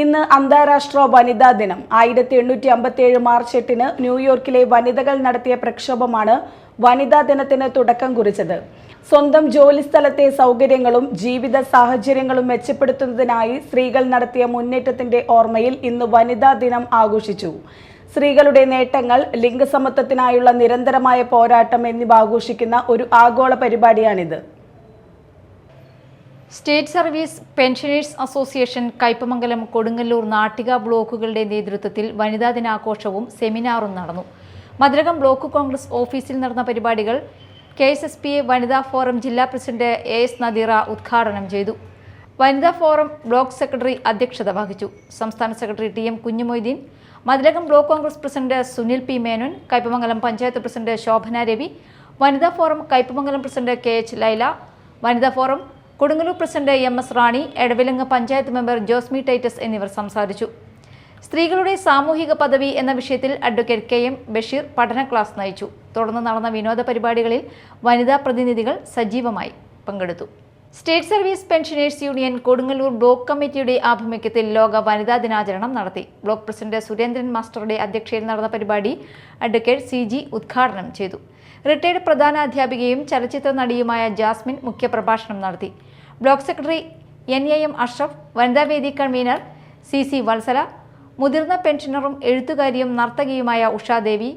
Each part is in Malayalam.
ഇന്ന് അന്താരാഷ്ട്ര വനിതാ ദിനം. ആയിരത്തി എണ്ണൂറ്റി അമ്പത്തി ഏഴ് മാർച്ച് എട്ടിന് ന്യൂയോർക്കിലെ വനിതകൾ നടത്തിയ പ്രക്ഷോഭമാണ് വനിതാ ദിനത്തിന് തുടക്കം കുറിച്ചത്. സ്വന്തം ജോലി സ്ഥലത്തെ സൗകര്യങ്ങളും ജീവിത സാഹചര്യങ്ങളും മെച്ചപ്പെടുത്തുന്നതിനായി സ്ത്രീകൾ നടത്തിയ മുന്നേറ്റത്തിന്റെ ഓർമ്മയിൽ ഇന്ന് വനിതാ ദിനം ആഘോഷിച്ചു. സ്ത്രീകളുടെ നേട്ടങ്ങൾ ലിംഗസമത്വത്തിനായുള്ള നിരന്തരമായ പോരാട്ടം എന്നിവ ആഘോഷിക്കുന്ന ഒരു ആഗോള പരിപാടിയാണിത്. State service pensioners association Kaipamangalam Kodungallur Nattika ബ്ലോക്കുകളുടെ നേതൃത്വത്തിൽ വനിതാ ദിനാഘോഷവും സെമിനാറും നടന്നു. മധുരകം ബ്ലോക്ക് കോൺഗ്രസ് ഓഫീസിൽ നടന്ന പരിപാടികൾ K S S P A വനിതാ ഫോറം ജില്ലാ പ്രസിഡന്റ് എ എസ് നദീറ ഉദ്ഘാടനം ചെയ്തു. വനിതാ ഫോറം ബ്ലോക്ക് സെക്രട്ടറി അധ്യക്ഷത വഹിച്ചു. സംസ്ഥാന സെക്രട്ടറി T M Kunjumoideen മധുരകം block Congress president Sunil P Menon Kaipamangalam panchayat president Shobhana Ravi വനിതാ forum Kaipamangalam president K H Laila വനിതാ forum Kodungallur president M S Rani Edavilangu panchayat member Josmi Titus എന്നിവർ സംസാരിച്ചു. സ്ത്രീകളുടെ സാമൂഹിക പദവി എന്ന വിഷയത്തിൽ അഡ്വക്കേറ്റ് കെ എം ബഷീർ പഠന ക്ലാസ് നയിച്ചു. തുടർന്ന് നടന്ന വിനോദ പരിപാടികളിൽ വനിതാ പ്രതിനിധികൾ സജീവമായി പങ്കെടുത്തു. State service pensioners union Kodungallur block കമ്മിറ്റിയുടെ ആഭിമുഖ്യത്തിൽ ലോക വനിതാ ദിനാചരണം നടത്തി. ബ്ലോക്ക് പ്രസിഡന്റ് സുരേന്ദ്രൻ മാസ്റ്ററുടെ അധ്യക്ഷതയിൽ നടന്ന പരിപാടി അഡ്വക്കേറ്റ് സി ജി ഉദ്ഘാടനം ചെയ്തു. റിട്ടയർഡ് പ്രധാന അധ്യാപികയും ചലച്ചിത്ര നടിയുമായ ജാസ്മിൻ മുഖ്യപ്രഭാഷണം നടത്തി. Block secretary N A M Ashraf Vanithavedi convener C C Vatsala മുതിർന്ന പെൻഷനറും എഴുത്തുകാരിയും നർത്തകിയുമായ ഉഷാദേവി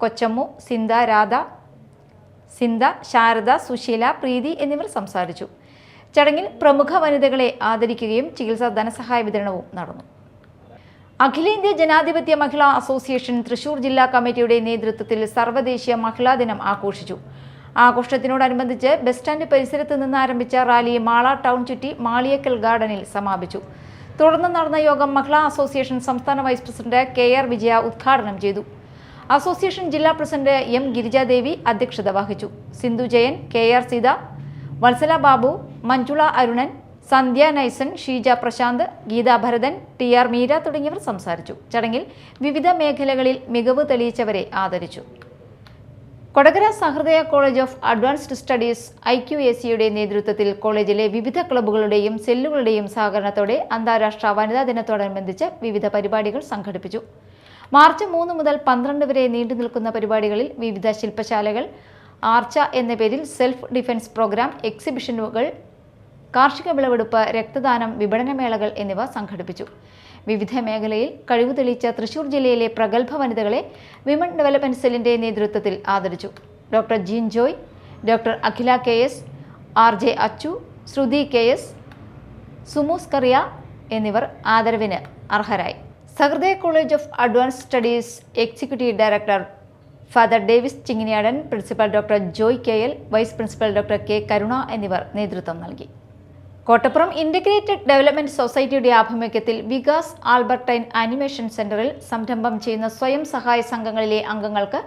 കൊച്ചമ്മു സിന്ധ രാധ സിന്ധ ശാരദ സുശീല പ്രീതി എന്നിവർ സംസാരിച്ചു. ചടങ്ങിൽ പ്രമുഖ വനിതകളെ ആദരിക്കുകയും ചികിത്സാ ധനസഹായ വിതരണവും നടന്നു. അഖിലേന്ത്യാ ജനാധിപത്യ മഹിളാ അസോസിയേഷൻ തൃശൂർ ജില്ലാ കമ്മിറ്റിയുടെ നേതൃത്വത്തിൽ സർവദേശീയ മഹിളാ ദിനം ആഘോഷിച്ചു. ആഘോഷത്തിനോടനുബന്ധിച്ച് ബസ് സ്റ്റാൻഡ് പരിസരത്ത് നിന്ന് ആരംഭിച്ച റാലി മാള ടൗൺ ചുറ്റി മാളിയക്കൽ ഗാർഡനിൽ സമാപിച്ചു. തുടർന്ന് നടന്ന യോഗം മഹിളാ അസോസിയേഷൻ സംസ്ഥാന vice president K R Vijaya ഉദ്ഘാടനം ചെയ്തു. അസോസിയേഷൻ ജില്ലാ പ്രസിഡന്റ് എം ഗിരിജാദേവി അധ്യക്ഷത വഹിച്ചു. Sindhu Jayan K R Seetha Vatsala Babu Manjula Arunan Sandhya Naisan Sheeja Prashanth Geetha Bharathan T R Meera തുടങ്ങിയവർ സംസാരിച്ചു. ചടങ്ങിൽ വിവിധ മേഖലകളിൽ മികവ് തെളിയിച്ചവരെ ആദരിച്ചു. Kodakara Sahrudaya college of advanced studies I Q A സിയുടെ നേതൃത്വത്തിൽ കോളേജിലെ വിവിധ ക്ലബ്ബുകളുടെയും സെല്ലുകളുടെയും സഹകരണത്തോടെ അന്താരാഷ്ട്ര വനിതാ ദിനത്തോടനുബന്ധിച്ച് വിവിധ പരിപാടികൾ സംഘടിപ്പിച്ചു. മാർച്ച് മൂന്ന് മുതൽ പന്ത്രണ്ട് വരെ നീണ്ടു നിൽക്കുന്ന പരിപാടികളിൽ വിവിധ ശില്പശാലകൾ ആർച്ച എന്ന പേരിൽ സെൽഫ് ഡിഫൻസ് പ്രോഗ്രാം എക്സിബിഷനുകൾ കാർഷിക വിളവെടുപ്പ് രക്തദാനം വിപണനമേളകൾ എന്നിവ സംഘടിപ്പിച്ചു. വിവിധ മേഖലയിൽ കഴിവ് തെളിയിച്ച തൃശൂർ ജില്ലയിലെ പ്രഗത്ഭ വനിതകളെ വിമൺ ഡെവലപ്മെന്റ് സെല്ലിന്റെ നേതൃത്വത്തിൽ ആദരിച്ചു. Doctor Jean Joy doctor Akhila K S R J Achu Shruthi K S സുമൂസ് Kariya എന്നിവർ ആദരവിന് അർഹരായി. Sahrudaya college of advance studies executive director father Davis Chinginiyadan principal doctor Joy K L vice principal doctor K Karuna എന്നിവർ നേതൃത്വം നൽകി. കോട്ടപ്പുറം ഇന്റഗ്രേറ്റഡ് ഡെവലപ്മെന്റ് സൊസൈറ്റിയുടെ ആഭിമുഖ്യത്തിൽ വികാസ് ആൽബർട്ടൈൻ ആനിമേഷൻ സെന്ററിൽ സംരംഭം ചെയ്യുന്ന സ്വയം സഹായ സംഘങ്ങളിലെ അംഗങ്ങൾക്ക്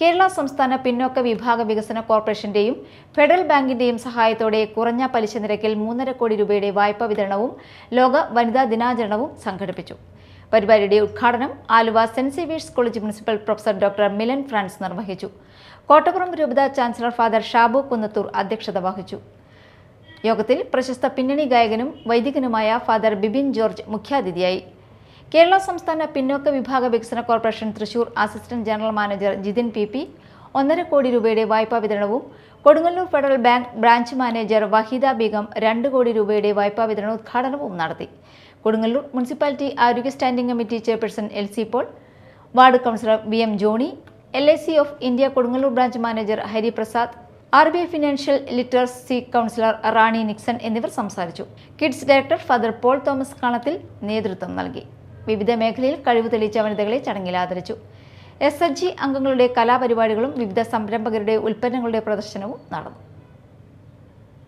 കേരള സംസ്ഥാന പിന്നോക്ക വിഭാഗ വികസന കോർപ്പറേഷന്റെയും ഫെഡറൽ ബാങ്കിന്റെയും സഹായത്തോടെ കുറഞ്ഞ പലിശ നിരക്കിൽ മൂന്നര കോടി രൂപയുടെ വായ്പ വിതരണവും ലോക വനിതാ ദിനാചരണവും സംഘടിപ്പിച്ചു. പരിപാടിയുടെ ഉദ്ഘാടനം Aluva saint Xavier's college principal professor doctor Milan Frans നിർവഹിച്ചു. കോട്ടപ്പുറം രൂപത ചാൻസലർ ഫാദർ ഷാബു കുന്നത്തൂർ അധ്യക്ഷത വഹിച്ചു. യോഗത്തിൽ പ്രശസ്ത പിന്നണി ഗായകനും വൈദികനുമായ ഫാദർ ബിബിൻ ജോർജ് മുഖ്യാതിഥിയായി. കേരള സംസ്ഥാന പിന്നോക്ക വിഭാഗ വികസന corporation Thrissur assistant general manager Jithin P P ഒന്നര കോടി രൂപയുടെ വായ്പാ വിതരണവും Kodungallur federal bank branch manager Waheeda Begum രണ്ട് കോടി രൂപയുടെ വായ്പാ വിതരണ ഉദ്ഘാടനവും നടത്തി. കൊടുങ്ങല്ലൂർ മുനിസിപ്പാലിറ്റി ആരോഗ്യ standing committee chairperson L C Paul ward councillor V M Johnny L I C of India Kodungallur branch manager Hariprasad R B I financial literacy councillor Rani Nixon എന്നിവർ സംസാരിച്ചു. Kids director father Paul Thomas Kanathil നേതൃത്വം നൽകി. വിവിധ മേഖലയിൽ കഴിവ് തെളിയിച്ച വനിതകളെ ചടങ്ങിൽ ആദരിച്ചു. എസ് എച്ച് ജി അംഗങ്ങളുടെ കലാപരിപാടികളും വിവിധ സംരംഭകരുടെ ഉൽപ്പന്നങ്ങളുടെ പ്രദർശനവും നടന്നു.